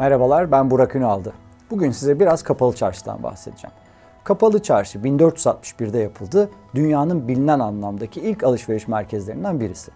Merhabalar ben Burak Ünaldı. Bugün size biraz Kapalı Çarşı'dan bahsedeceğim. Kapalı Çarşı 1461'de yapıldı. Dünyanın bilinen anlamdaki ilk alışveriş merkezlerinden birisi.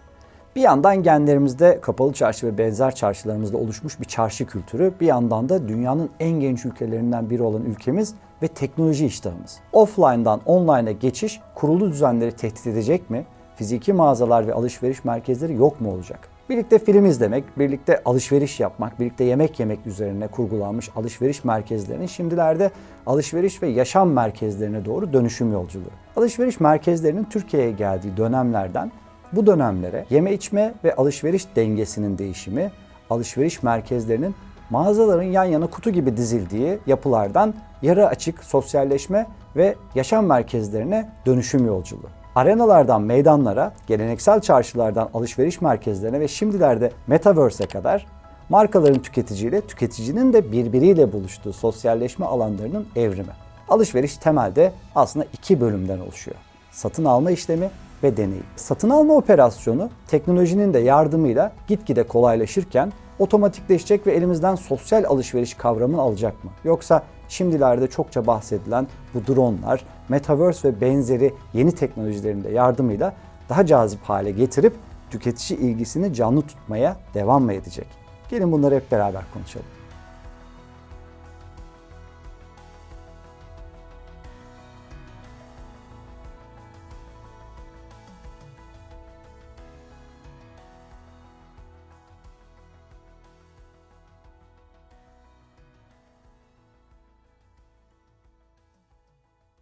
Bir yandan genlerimizde kapalı çarşı ve benzer çarşılarımızda oluşmuş bir çarşı kültürü, bir yandan da dünyanın en genç ülkelerinden biri olan ülkemiz ve teknoloji iştahımız. Offline'dan online'a geçiş kurulu düzenleri tehdit edecek mi? Fiziki mağazalar ve alışveriş merkezleri yok mu olacak? Birlikte film izlemek, birlikte alışveriş yapmak, birlikte yemek yemek üzerine kurgulanmış alışveriş merkezlerinin şimdilerde alışveriş ve yaşam merkezlerine doğru dönüşüm yolculuğu. Alışveriş merkezlerinin Türkiye'ye geldiği dönemlerden bu dönemlere yeme içme ve alışveriş dengesinin değişimi, alışveriş merkezlerinin mağazaların yan yana kutu gibi dizildiği yapılardan yarı açık sosyalleşme ve yaşam merkezlerine dönüşüm yolculuğu. Arenalardan meydanlara, geleneksel çarşılardan alışveriş merkezlerine ve şimdilerde Metaverse'e kadar markaların tüketiciyle, tüketicinin de birbiriyle buluştuğu sosyalleşme alanlarının evrimi. Alışveriş temelde aslında iki bölümden oluşuyor. Satın alma işlemi ve deneyim. Satın alma operasyonu teknolojinin de yardımıyla gitgide kolaylaşırken otomatikleşecek ve elimizden sosyal alışveriş kavramını alacak mı? Yoksa şimdilerde çokça bahsedilen bu dronlar, metaverse ve benzeri yeni teknolojilerin de yardımıyla daha cazip hale getirip tüketici ilgisini canlı tutmaya devam mı edecek? Gelin bunları hep beraber konuşalım.